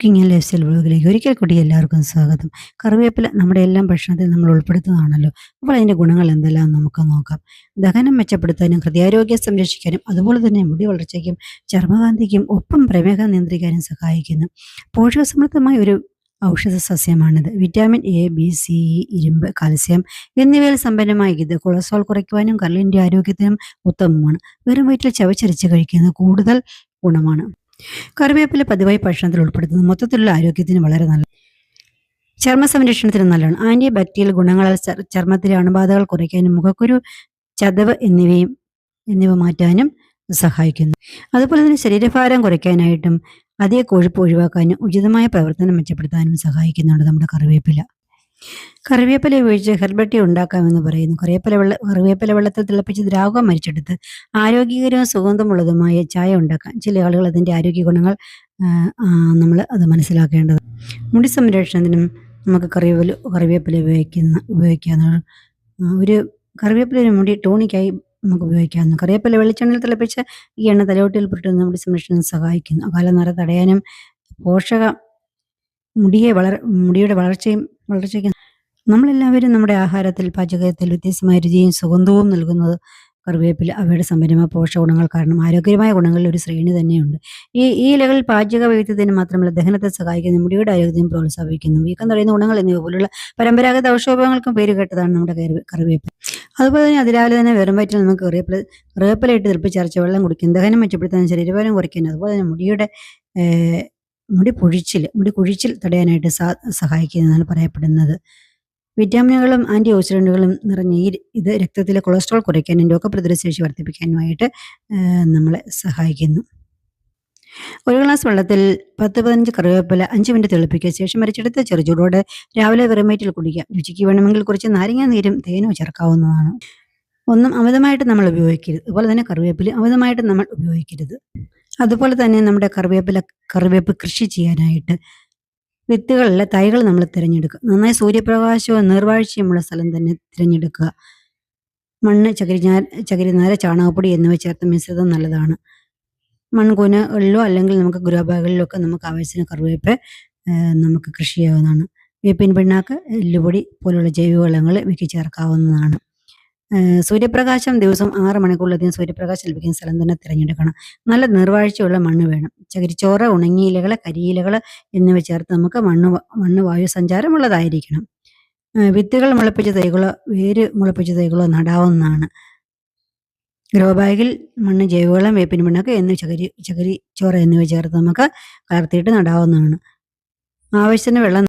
Cooking and life style വ്ളോഗിലേക്ക് ഒരിക്കൽ കൂടി എല്ലാവർക്കും സ്വാഗതം. കറിവേപ്പില നമ്മുടെ എല്ലാം ഭക്ഷണത്തിൽ നമ്മൾ ഉൾപ്പെടുത്തുന്നതാണല്ലോ. അപ്പോൾ അതിന്റെ ഗുണങ്ങൾ എന്തെല്ലാം നമുക്ക് നോക്കാം. ദഹനം മെച്ചപ്പെടുത്താനും ഹൃദയാരോഗ്യം സംരക്ഷിക്കാനും അതുപോലെ തന്നെ മുടി വളർച്ചയ്ക്കും ചർമ്മകാന്തിക്കും ഒപ്പം പ്രമേഹം നിയന്ത്രിക്കാനും സഹായിക്കുന്നു. പോഷകസമൃദ്ധമായ ഒരു ഔഷധ സസ്യമാണിത്. Vitamin A B C E ഇരുമ്പ് കാൽസ്യം എന്നിവയിൽ സമ്പന്നമായി ഇത് കൊളസ്ട്രോൾ കുറയ്ക്കുവാനും കരളിന്റെ ആരോഗ്യത്തിനും ഉത്തമമാണ്. വെറും വയറ്റിൽ ചവച്ചരച്ച് കഴിക്കുന്നത് കൂടുതൽ ഗുണമാണ്. കറിവേപ്പില പതിവായി ഭക്ഷണത്തിൽ ഉൾപ്പെടുത്തുന്നത് മൊത്തത്തിലുള്ള ആരോഗ്യത്തിന് വളരെ നല്ല ചർമ്മ സംരക്ഷണത്തിന് നല്ലതാണ്. ആന്റി ബാക്ടീരിയൽ ഗുണങ്ങളാൽ ചർമ്മത്തിലെ അണുബാധകൾ കുറയ്ക്കാനും മുഖക്കുരു ചതവ് എന്നിവയും എന്നിവ മാറ്റാനും സഹായിക്കുന്നു. അതുപോലെ തന്നെ ശരീരഭാരം കുറയ്ക്കാനായിട്ടും അധിക കൊഴുപ്പ് ഒഴിവാക്കാനും ഉചിതമായ പ്രവർത്തനം മെച്ചപ്പെടുത്താനും സഹായിക്കുന്നുണ്ട് നമ്മുടെ കറിവേപ്പില. കറിവേപ്പില ഉപയോഗിച്ച് ഹെർബൽ ടീ ഉണ്ടാക്കാമെന്ന് പറയുന്നു. കറിവേപ്പില വെള്ള കറിവേപ്പില വെള്ളത്തിൽ തിളപ്പിച്ച് ദ്രാവകം മരിച്ചെടുത്ത് ആരോഗ്യകരവും സുഗന്ധമുള്ളതുമായ ചായ ഉണ്ടാക്കാം ചില ആളുകൾ അതിന്റെ ആരോഗ്യ ഗുണങ്ങൾ നമ്മൾ അത് മനസ്സിലാക്കേണ്ടത് മുടി സംരക്ഷണത്തിനും നമുക്ക് കറിവേപ്പില കറിവേപ്പില ഉപയോഗിക്കുന്ന ഉപയോഗിക്കാവുന്ന ഒരു കറിവേപ്പില മുടി ടോണിക്കായി നമുക്ക് ഉപയോഗിക്കാവുന്ന കറിവേപ്പില വെളിച്ചെണ്ണയിൽ തിളപ്പിച്ച് ഈ എണ്ണ തലയോട്ടിൽ പുരട്ടുന്ന മുടി സംരക്ഷണം സഹായിക്കുന്നു. അകാല നിറ തടയാനും പോഷക മുടിയെ വളർ മുടിയുടെ വളർച്ചയും വളർച്ചയ്ക്ക് നമ്മളെല്ലാവരും നമ്മുടെ ആഹാരത്തിൽ പാചകത്തിൽ വ്യത്യസ്തമായ രുചിയും സുഗന്ധവും നൽകുന്നത് കറിവേപ്പില അവയുടെ സമ്പന്നമായ പോഷക ഗുണങ്ങൾ കാരണം ആരോഗ്യകരമായ ഗുണങ്ങളിൽ ഒരു ശ്രേണി തന്നെയുണ്ട്. ഈ ഈ ഇലകൾ പാചക വൈവിധ്യത്തിന് മാത്രമല്ല ദഹനത്തെ സഹായിക്കുന്ന മുടിയുടെ ആരോഗ്യം പ്രോത്സാഹിപ്പിക്കുന്നു. വീക്കം തടയുന്ന ഗുണങ്ങൾ എന്നിവ പോലുള്ള പരമ്പരാഗത ഔഷധങ്ങൾക്കും പേര് കേട്ടതാണ് നമ്മുടെ കറിവേപ്പ് അതുപോലെ തന്നെ അതിരാവിലെ തന്നെ വെറും വയറ്റിൽ നമുക്ക് കറിവേപ്പില കറിവേപ്പില ഇട്ട് തിളപ്പിച്ചരച്ച വെള്ളം കുടിക്കും. ദഹനം മെച്ചപ്പെടുത്താൻ ശരീരഭാരം കുറയ്ക്കാൻ അതുപോലെ തന്നെ മുടിയുടെ മുടി പൊഴിച്ചിൽ മുടി കുഴിച്ചിൽ തടയാനായിട്ട് സാ സഹായിക്കുന്നതാണ് പറയപ്പെടുന്നത്. വിറ്റാമിനുകളും ആന്റി ഓക്സിഡന്റുകളും നിറഞ്ഞ ഈ ഇത് രക്തത്തിലെ കൊളസ്ട്രോൾ കുറയ്ക്കാനും രോഗപ്രതിരോധ ശേഷി വർദ്ധിപ്പിക്കാനുമായിട്ട് നമ്മളെ സഹായിക്കുന്നു. ഒരു ഗ്ലാസ് വെള്ളത്തിൽ പത്ത് പതിനഞ്ച് കറിവേപ്പില അഞ്ച് മിനിറ്റ് തിളപ്പിക്കുക. ശേഷം മരിച്ചെടുത്ത് ചെറു ചൂടോടെ രാവിലെ വെറുമേറ്റിൽ കുടിക്കുക. രുചിക്ക് വേണമെങ്കിൽ കുറച്ച് നാരങ്ങ നീരും തേനോ ചേർക്കാവുന്നതാണ്. ഒന്നും അമിതമായിട്ട് നമ്മൾ ഉപയോഗിക്കരുത്. അതുപോലെ തന്നെ കറിവേപ്പില അമിതമായിട്ട് നമ്മൾ ഉപയോഗിക്കരുത്. അതുപോലെ തന്നെ നമ്മുടെ കറിവേപ്പില കറിവേപ്പ് കൃഷി ചെയ്യാനായിട്ട് വിത്തുകളിലെ തൈകൾ നമ്മൾ തിരഞ്ഞെടുക്കുക. നന്നായി സൂര്യപ്രകാശവും നീർവാഴ്ചയുമുള്ള സ്ഥലം തന്നെ തിരഞ്ഞെടുക്കുക. മണ്ണ് ചകിരി ചകിരിനാര ചാണകപ്പൊടി എന്നിവ ചേർത്ത് മിശ്രിതം നല്ലതാണ്. മൺകൂനകളിലോ അല്ലെങ്കിൽ നമുക്ക് ഗ്രോ ഒക്കെ നമുക്ക് ആവശ്യത്തിന് കറിവേപ്പ് നമുക്ക് കൃഷി ചെയ്യാവുന്നതാണ്. വേപ്പിൻ പിണ്ണാക്ക് എല്ലുപൊടി പോലുള്ള ജൈവവളങ്ങൾ ഇവയ്ക്ക് ചേർക്കാവുന്നതാണ്. സൂര്യപ്രകാശം ദിവസം ആറ് മണിക്കൂറിലധികം സൂര്യപ്രകാശം ലഭിക്കുന്ന സ്ഥലം തന്നെ തിരഞ്ഞെടുക്കണം. നല്ല നിർവാഴ്ചയുള്ള മണ്ണ് വേണം. ചകിരിച്ചോറ് ഉണങ്ങിയ ഇലകൾ കരിയിലകൾ എന്നിവ ചേർത്ത് നമുക്ക് മണ്ണ് മണ്ണ് വായു സഞ്ചാരമുള്ളതായിരിക്കണം. വിത്തുകൾ മുളപ്പിച്ച തൈകളോ വേര് മുളപ്പിച്ച തൈകളോ നടാവുന്നതാണ്. ഗ്രോ ബാഗിൽ മണ്ണ് ജൈവവളം വേപ്പിൻ മണ്ണൊക്കെ എന്നിവ ചകിരി ചകിരിച്ചോറ് ചോറ് എന്നിവ ചേർത്ത് നമുക്ക് കലർത്തിയിട്ട് നടാവുന്നതാണ്. ആവശ്യത്തിന് വെള്ളം